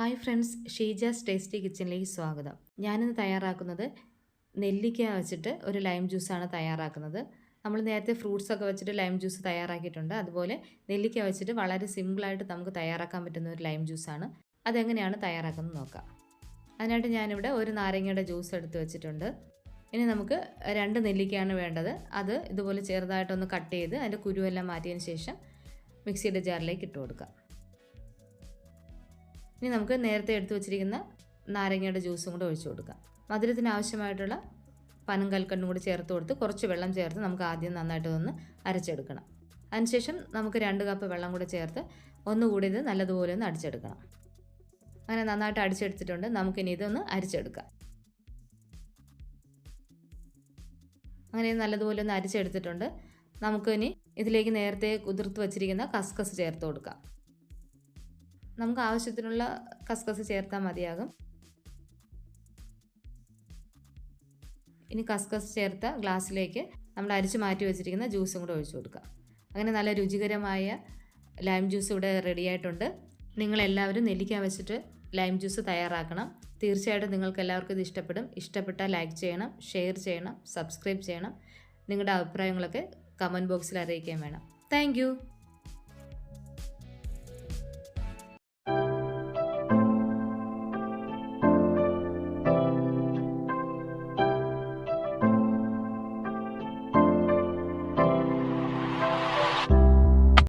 Hi friends Sheeja's tasty കിച്ചണിലേക്ക് സ്വാഗതം. ഞാനിന്ന് തയ്യാറാക്കുന്നത് നെല്ലിക്ക വെച്ചിട്ട് ഒരു ലൈം ജ്യൂസാണ് തയ്യാറാക്കുന്നത്. നമ്മൾ നേരത്തെ ഫ്രൂട്ട്സൊക്കെ വെച്ചിട്ട് ലൈം ജ്യൂസ് തയ്യാറാക്കിയിട്ടുണ്ട്. അതുപോലെ നെല്ലിക്ക വെച്ചിട്ട് വളരെ സിമ്പിളായിട്ട് നമുക്ക് തയ്യാറാക്കാൻ പറ്റുന്ന ഒരു ലൈം ജ്യൂസാണ്. അതെങ്ങനെയാണ് തയ്യാറാക്കുന്നത് നോക്കാം. അതിനായിട്ട് ഞാനിവിടെ ഒരു നാരങ്ങയുടെ ജ്യൂസ് എടുത്ത് വെച്ചിട്ടുണ്ട്. ഇനി നമുക്ക് രണ്ട് നെല്ലിക്കയാണ് വേണ്ടത്. അത് ഇതുപോലെ ചെറുതായിട്ടൊന്ന് കട്ട് ചെയ്ത് അതിന്റെ കുരുവെല്ലാം മാറ്റിയതിന് ശേഷം മിക്സിയുടെ ജാറിലേക്ക് ഇട്ട് കൊടുക്കാം. ഇനി നമുക്ക് നേരത്തെ എടുത്തു വെച്ചിരിക്കുന്ന നാരങ്ങയുടെ ജ്യൂസും കൂടെ ഒഴിച്ചു കൊടുക്കാം. മധുരത്തിന് ആവശ്യമായിട്ടുള്ള പനം കൽക്കണ്ടും കൂടി ചേർത്ത് കൊടുത്ത് കുറച്ച് വെള്ളം ചേർത്ത് നമുക്ക് ആദ്യം നന്നായിട്ട് ഒന്ന് അരച്ചെടുക്കണം. അതിനുശേഷം നമുക്ക് രണ്ട് കപ്പ് വെള്ളം കൂടെ ചേർത്ത് ഒന്നുകൂടി ഇത് നല്ലതുപോലെ ഒന്ന് അടിച്ചെടുക്കണം. അങ്ങനെ നന്നായിട്ട് അടിച്ചെടുത്തിട്ടുണ്ട്. നമുക്കിനി ഇതൊന്ന് അരിച്ചെടുക്കാം. അങ്ങനെ നല്ലതുപോലെ ഒന്ന് അരിച്ചെടുത്തിട്ടുണ്ട്. നമുക്കിനി ഇതിലേക്ക് നേരത്തെ കുതിർത്ത് വച്ചിരിക്കുന്ന കസ്കസ് ചേർത്ത് കൊടുക്കാം. നമുക്ക് ആവശ്യത്തിനുള്ള കസ്കസ് ചേർത്താൽ മതിയാകും. ഇനി കസ്കസ് ചേർത്ത ഗ്ലാസ്സിലേക്ക് നമ്മൾ അരിച്ച് മാറ്റി വെച്ചിരിക്കുന്ന ജ്യൂസും കൂടെ ഒഴിച്ചു കൊടുക്കുക അങ്ങനെ നല്ല രുചികരമായ ലൈം ജ്യൂസ് ഇവിടെ റെഡി ആയിട്ടുണ്ട്. നിങ്ങളെല്ലാവരും നെല്ലിക്ക വെച്ചിട്ട് ലൈം ജ്യൂസ് തയ്യാറാക്കണം. തീർച്ചയായിട്ടും നിങ്ങൾക്ക് എല്ലാവർക്കും ഇത് ഇഷ്ടപ്പെടും. ഇഷ്ടപ്പെട്ടാൽ ലൈക്ക് ചെയ്യണം ഷെയർ ചെയ്യണം സബ്സ്ക്രൈബ് ചെയ്യണം. നിങ്ങളുടെ അഭിപ്രായങ്ങളൊക്കെ കമന്റ് ബോക്സിൽ അറിയിക്കാൻ വേണം. താങ്ക്